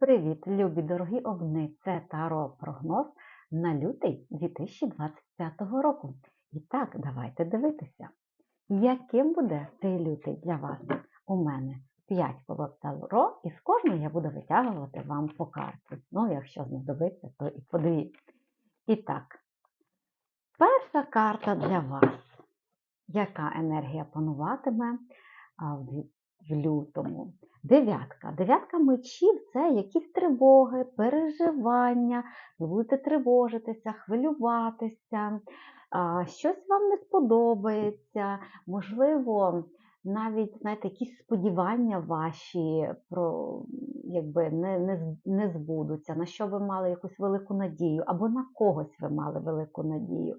Привіт, любі дорогі овни! Це Таро прогноз на лютий 2025 року. І так, давайте дивитися, яким буде цей лютий для вас. У мене 5 колод Таро, і з кожної я буду витягувати вам по карті. Ну, якщо знадобиться, то і по дві. І так, перша карта для вас. Яка енергія пануватиме в лютому? Дев'ятка. Дев'ятка мечів це якісь тривоги, переживання, ви будете тривожитися, хвилюватися, щось вам не сподобається, можливо, навіть знаєте, якісь сподівання ваші про, якби, не, не, не збудуться, на що ви мали якусь велику надію, або на когось ви мали велику надію.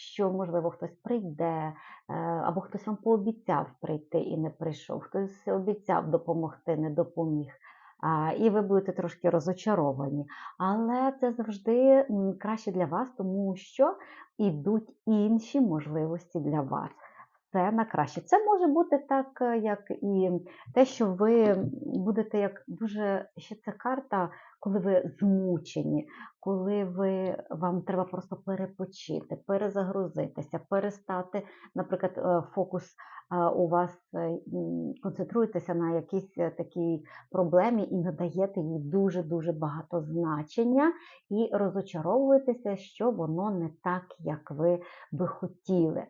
Що, можливо, хтось прийде, е, або хтось вам пообіцяв прийти і не прийшов, хтось обіцяв допомогти, не допоміг. І ви будете трошки розочаровані. Але це завжди краще для вас, тому що йдуть інші можливості для вас це на краще. Це може бути так, е, як і те, що ви будете як дуже ще ця карта, коли ви змучені, коли ви, вам треба просто перепочити, перезагрузитися, перестати, наприклад, е, фокус у вас е, концентруєтеся на якійсь такій проблемі і надаєте їй дуже-дуже багато значення, і розочаровуєтеся, що воно не так, як ви би хотіли.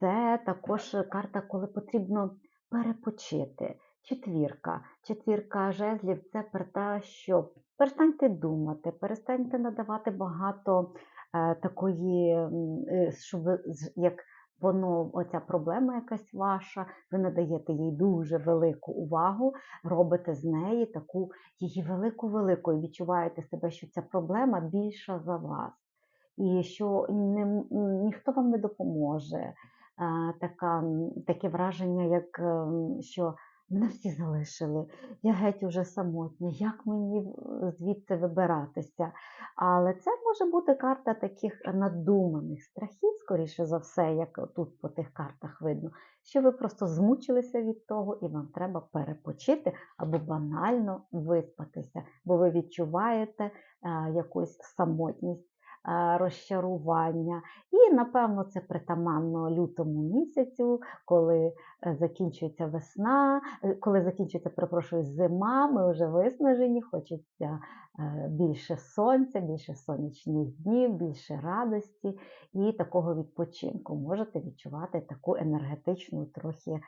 Це також карта, коли потрібно перепочити. Четвірка. Четвірка жезлів це про те, що перестаньте думати, перестаньте надавати багато е, такої, е, щоб як воно, оця проблема якась ваша, ви надаєте їй дуже велику увагу, робите з неї таку її велику-велику і відчуваєте себе, що ця проблема більша за вас. І що не, ніхто вам не допоможе така, таке враження, як ем, що мене всі залишили, я геть уже самотня, як мені звідси вибиратися. Але це може бути карта таких надуманих страхів, скоріше за все, як тут по тих картах видно, що ви просто змучилися від того і вам треба перепочити або банально виспатися, бо ви відчуваєте якусь самотність розчарування. І, напевно, це притаманно лютому місяцю, коли е, закінчується весна, е, коли закінчується, перепрошую, зима, ми вже виснажені, хочеться е, більше сонця, більше сонячних днів, більше радості і такого відпочинку. Можете відчувати таку енергетичну трохи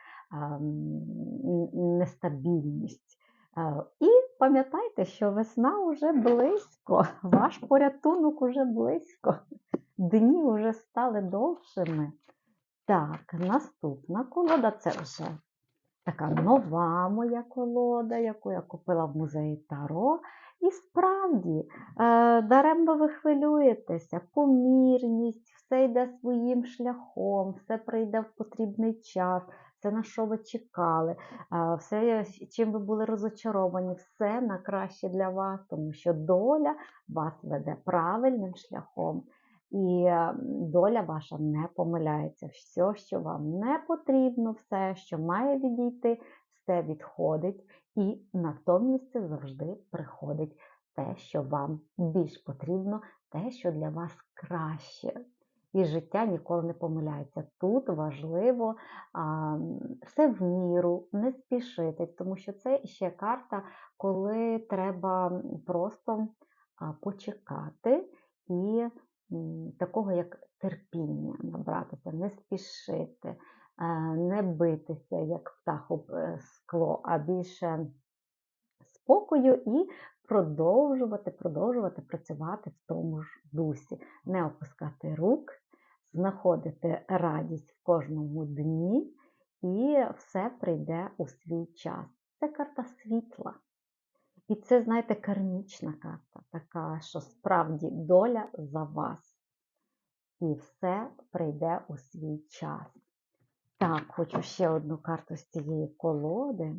нестабільність. І пам'ятайте, що весна вже близько, ваш порятунок уже близько, дні вже стали довшими. Так, наступна колода це вже така нова моя колода, яку я купила в музеї Таро. І справді, е, даремно ви хвилюєтеся, помірність, все йде своїм шляхом, все прийде в потрібний час все, на що ви чекали, все, чим ви були розочаровані, все на краще для вас, тому що доля вас веде правильним шляхом. І е, доля ваша не помиляється. Все, що вам не потрібно, все, що має відійти, все відходить, і натомість завжди приходить те, що вам більш потрібно, те, що для вас краще і життя ніколи не помиляється. Тут важливо а, все в міру, не спішити, тому що це ще карта, коли треба просто а, почекати і м, такого як терпіння набратися, не спішити, а, не битися, як птах об е, скло, а більше спокою і продовжувати, продовжувати працювати в тому ж дусі, не опускати рук, знаходити радість в кожному дні, і все прийде у свій час. Це карта світла. І це, знаєте, кармічна карта, така, що справді доля за вас. І все прийде у свій час. Так, хочу ще одну карту з цієї колоди.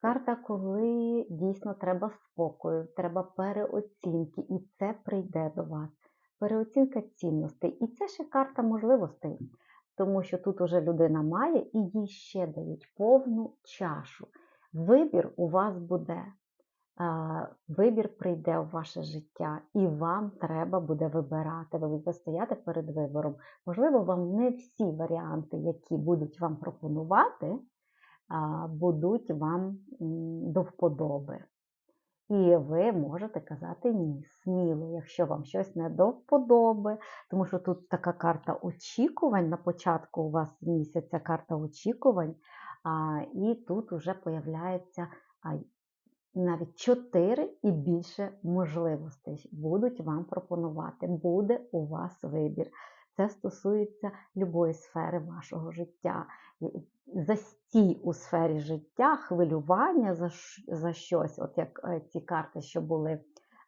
Карта, коли дійсно треба спокою, треба переоцінки, і це прийде до вас. Переоцінка цінностей. І це ще карта можливостей, тому що тут уже людина має і їй ще дають повну чашу. Вибір у вас буде. вибір прийде в ваше життя, і вам треба буде вибирати. Ви будете стояти перед вибором. Можливо, вам не всі варіанти, які будуть вам пропонувати, будуть вам до вподоби. І ви можете казати ні, сміло, якщо вам щось не до вподоби, тому що тут така карта очікувань на початку у вас місяця карта очікувань, а, і тут вже появляється навіть 4 і більше можливостей будуть вам пропонувати. Буде у вас вибір. Це стосується любої сфери вашого життя. Застій у сфері життя, хвилювання за, за щось, от як е, ці карти, що були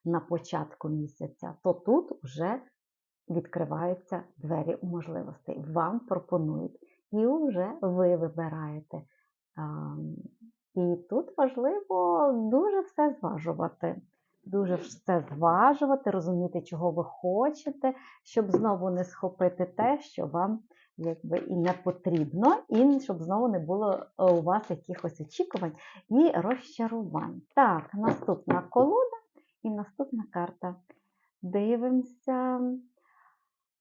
на початку місяця, то тут вже відкриваються двері у можливостей. Вам пропонують. І вже ви вибираєте. І тут важливо дуже все зважувати. Дуже все зважувати, розуміти, чого ви хочете, щоб знову не схопити те, що вам якби і не потрібно, і щоб знову не було е, у вас якихось очікувань і розчарувань. Так, наступна колода і наступна карта. Дивимося.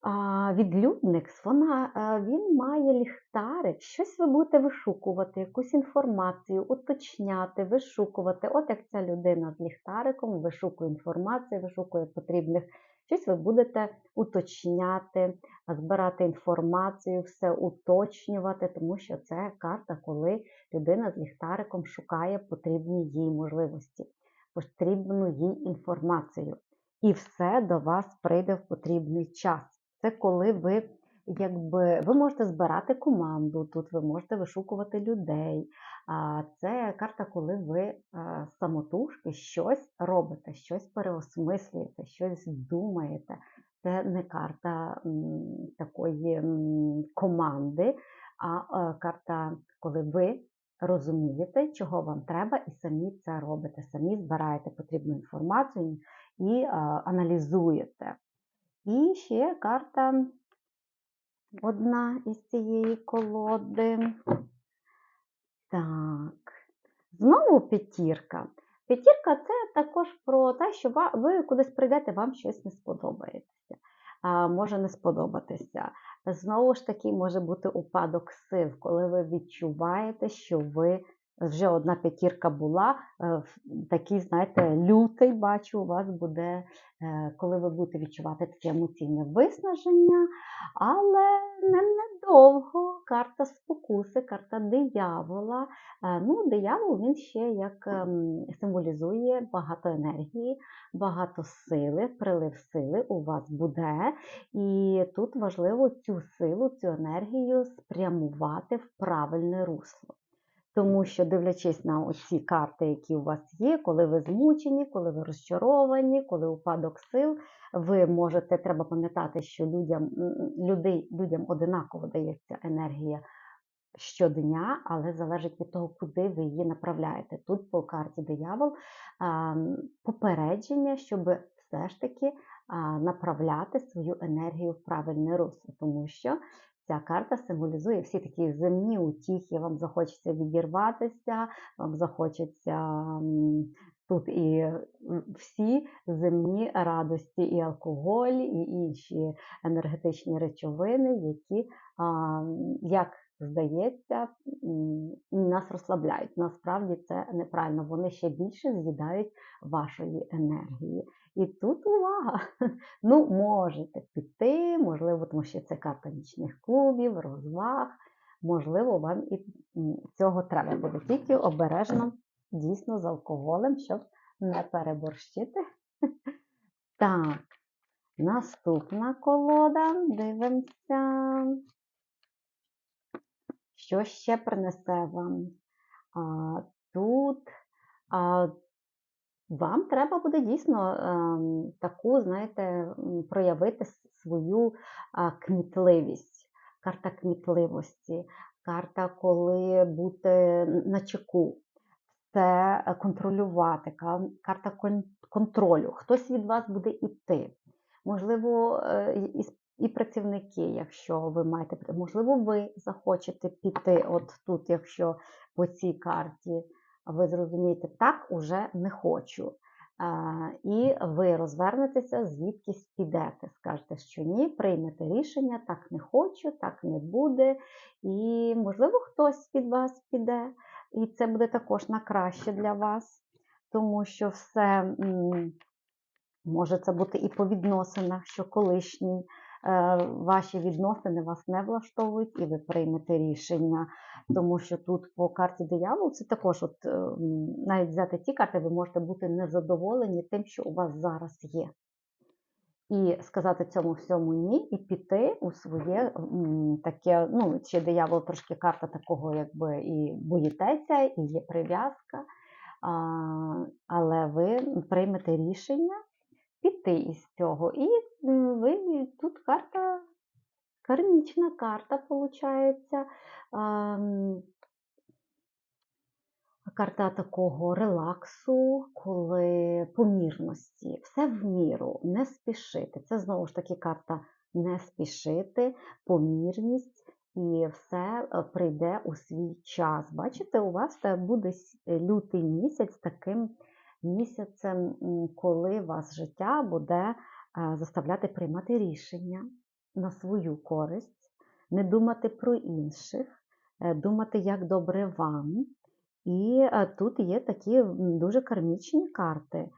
А, відлюдник, вона, він має ліхтарик, щось ви будете вишукувати, якусь інформацію, уточняти, вишукувати. От як ця людина з ліхтариком вишукує інформацію, вишукує потрібних, щось ви будете уточняти, збирати інформацію, все уточнювати, тому що це карта, коли людина з ліхтариком шукає потрібні їй можливості, потрібну їй інформацію. І все до вас прийде в потрібний час. Це коли ви якби ви можете збирати команду, тут ви можете вишукувати людей. Це карта, коли ви самотужки щось робите, щось переосмислюєте, щось думаєте. Це не карта такої команди, а карта, коли ви розумієте, чого вам треба, і самі це робите, самі збираєте потрібну інформацію і аналізуєте. І ще карта одна із цієї колоди. Так, знову п'ятірка. П'ятірка це також про те, що ви кудись прийдете, вам щось не сподобається. А, може не сподобатися. Знову ж таки, може бути упадок сил, коли ви відчуваєте, що ви вже одна п'ятірка була, е, такий, знаєте, лютий, бачу, у вас буде, е, коли ви будете відчувати таке емоційне виснаження, але не недовго. Карта спокуси, карта диявола. Е, Ну, диявол він ще як ем, символізує багато енергії, багато сили, прилив сили у вас буде. І тут важливо цю силу, цю енергію спрямувати в правильне русло. Тому що, дивлячись на оці карти, які у вас є, коли ви змучені, коли ви розчаровані, коли упадок сил, ви можете, треба пам'ятати, що людям, людей, людям одинаково дається енергія щодня, але залежить від того, куди ви її направляєте. Тут по карті диявол попередження, щоб все ж таки направляти свою енергію в правильне русло, тому що ця карта символізує всі такі земні утіхи, вам захочеться відірватися, вам захочеться тут і всі земні радості, і алкоголь, і інші енергетичні речовини, які, як здається, нас розслабляють. Насправді це неправильно. Вони ще більше з'їдають вашої енергії. І тут увага! Ну, можете піти, можливо, тому що це карта нічних клубів, розваг. Можливо, вам і цього треба буде. Тільки обережно дійсно з алкоголем, щоб не переборщити. Так, наступна колода. Дивимося. Що ще принесе вам? А, тут а, вам треба буде дійсно ем, таку, знаєте, проявити свою кмітливість. Карта кмітливості, карта, коли бути на чеку, це е, контролювати, карта контролю. Хтось від вас буде йти. Можливо, е, і- працівники, якщо ви маєте, можливо, ви захочете піти от тут, якщо по цій карті. ви зрозумієте, так уже не хочу. І ви розвернетеся, звідкись підете. Скажете, що ні, приймете рішення, так не хочу, так не буде. І, можливо, хтось від вас піде, і це буде також на краще для вас, тому що все може це бути і по відносинах, що колишній ваші відносини вас не влаштовують, і ви приймете рішення. Тому що тут по карті диявол це також, от е, навіть взяти ті карти, ви можете бути незадоволені тим, що у вас зараз є. І сказати цьому всьому ні, і піти у своє таке, ну, чи диявол трошки карта такого, якби і боїтеся, і є прив'язка, але ви приймете рішення піти із цього. І ви тут карта, кармічна карта, виходить. Карта такого релаксу, коли помірності, все в міру, не спішити. Це знову ж таки карта не спішити, помірність, і все е, прийде у свій час. Бачите, у вас буде лютий місяць таким місяцем, коли вас життя буде заставляти приймати рішення на свою користь, не думати про інших, е, думати, як добре вам. І е, тут є такі дуже кармічні карти,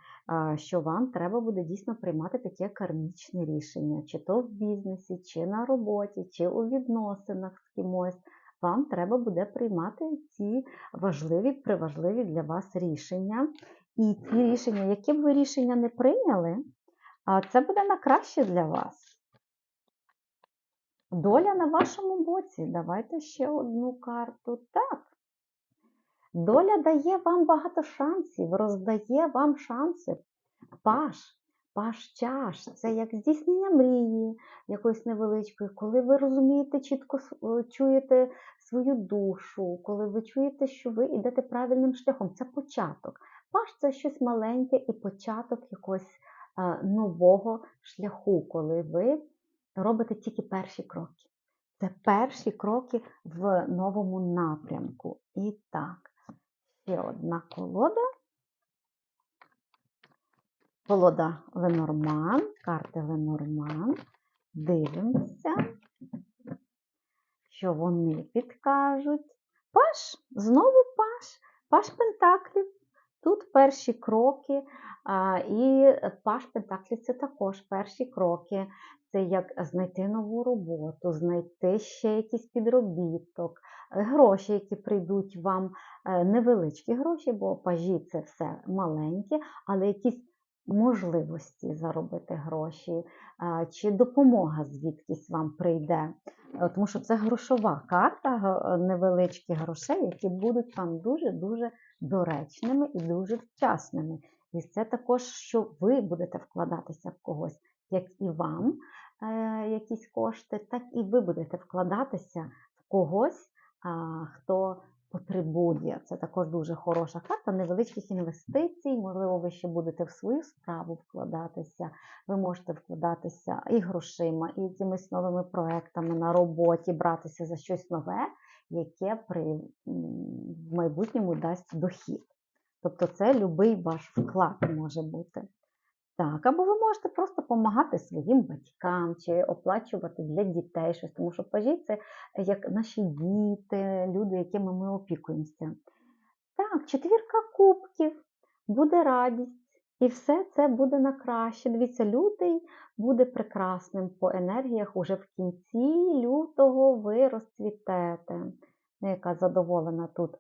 що вам треба буде дійсно приймати таке кармічне рішення, чи то в бізнесі, чи на роботі, чи у відносинах з кимось. Вам треба буде приймати ці важливі, приважливі для вас рішення. І ті рішення, які б ви рішення не прийняли, це буде на краще для вас. Доля на вашому боці. Давайте ще одну карту. Так. Доля дає вам багато шансів, роздає вам шанси. Паш, паш чаш це як здійснення мрії якоїсь невеличкої, коли ви розумієте, чітко е, чуєте свою душу, коли ви чуєте, що ви йдете правильним шляхом. Це початок. Паш це щось маленьке і початок якогось нового шляху, коли ви робите тільки перші кроки. Це перші кроки в новому напрямку. І так, ще одна колода. Колода Ленорман, карти Ленорман. Дивимося, що вони підкажуть. Паш, знову паш, паш Пентаклів. Тут перші кроки, і Паш Пентаклі це також перші кроки. Це як знайти нову роботу, знайти ще якийсь підробіток, гроші, які прийдуть вам е, невеличкі гроші, бо пажі це все маленьке, але якісь можливості заробити гроші, чи допомога звідкись вам прийде. Е, тому що це грошова карта невеличких грошей, які будуть вам дуже-дуже доречними і дуже вчасними. І це також, що ви будете вкладатися в когось, як і вам е, якісь кошти, так і ви будете вкладатися в когось, а, хто потребує. Це також дуже хороша карта невеличких інвестицій. Можливо, ви ще будете в свою справу вкладатися. Ви можете вкладатися і грошима, і якимись новими проектами на роботі, братися за щось нове яке при, в майбутньому дасть дохід. Тобто це любий ваш вклад може бути. Так, або ви можете просто допомагати своїм батькам чи оплачувати для дітей щось, тому що пажі це як наші діти, люди, якими ми опікуємося. Так, четвірка кубків, буде радість. І все це буде на краще. Дивіться, лютий буде прекрасним по енергіях уже в кінці лютого ви розцвітете. Ну, яка задоволена тут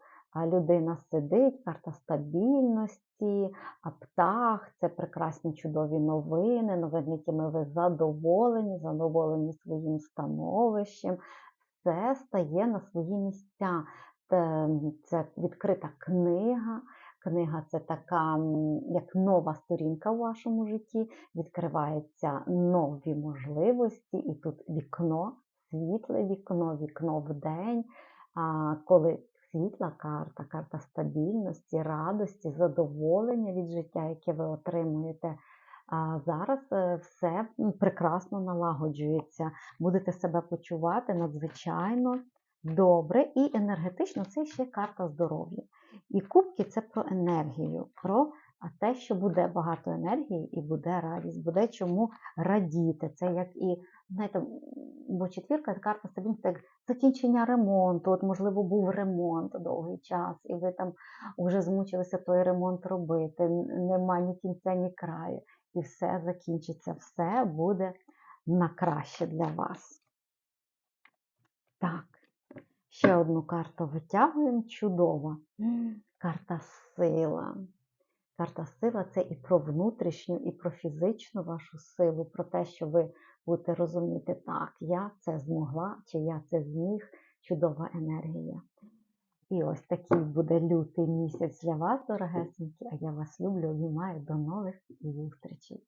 людина сидить, карта стабільності, а птах це прекрасні чудові новини, новини, якими ви задоволені, задоволені своїм становищем. Все стає на свої місця. Це відкрита книга. Книга це така, як нова сторінка в вашому житті, відкриваються нові можливості, і тут вікно, світле вікно, вікно в день, коли світла карта, карта стабільності, радості, задоволення від життя, яке ви отримуєте. А зараз е, все прекрасно налагоджується. Будете себе почувати надзвичайно Добре, і енергетично це ще карта здоров'я. І кубки це про енергію, про те, що буде багато енергії і буде радість, буде чому радіти. Це як і, знаєте, бо четвірка карта стабільності, як закінчення ремонту. От, можливо, був ремонт довгий час, і ви там вже змучилися той ремонт робити. Нема ні кінця, ні краю. І все закінчиться, все буде на краще для вас. Так, ще одну карту витягуємо. Чудова. М, Карта сила. Карта сила це і про внутрішню, і про фізичну вашу силу, про те, що ви будете розуміти, так, я це змогла, чи я це зміг, чудова енергія. І ось такий буде лютий місяць для вас, дорогесенькі, а я вас люблю, обіймаю. До нових зустрічей.